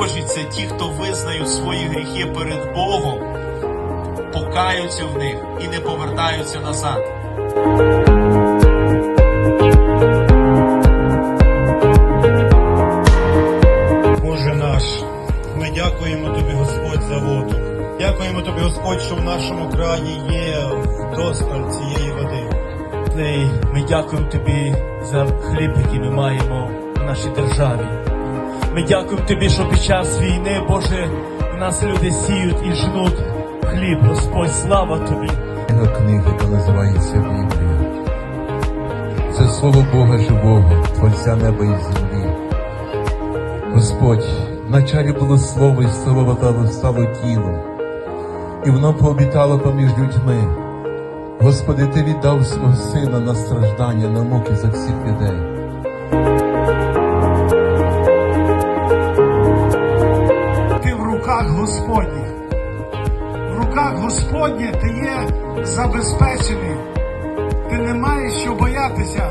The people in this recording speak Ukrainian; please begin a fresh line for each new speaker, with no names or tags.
переможіться ті, хто визнають свої гріхи перед Богом, покаються в них і не повертаються назад.
Боже наш, ми дякуємо Тобі, Господь, за воду. Дякуємо Тобі, Господь, що в нашому краї є досталь цієї води.
Ми дякуємо Тобі за хліб, який ми маємо в нашій державі. Ми дякуємо тобі, що під час війни, Боже, нас люди сіють і жнуть хліб. Господь, слава тобі.
книги, яка називається Біблія. Це слово Бога живого, Творця неба і землі. Господь, в началі було слово, і слово стало тілом, і воно пообітало поміж людьми. Господи, Ти віддав свого сина на страждання, на муки за всіх людей.
Руках Господніх. В руках Господніх ти є забезпечений. Ти не маєш що боятися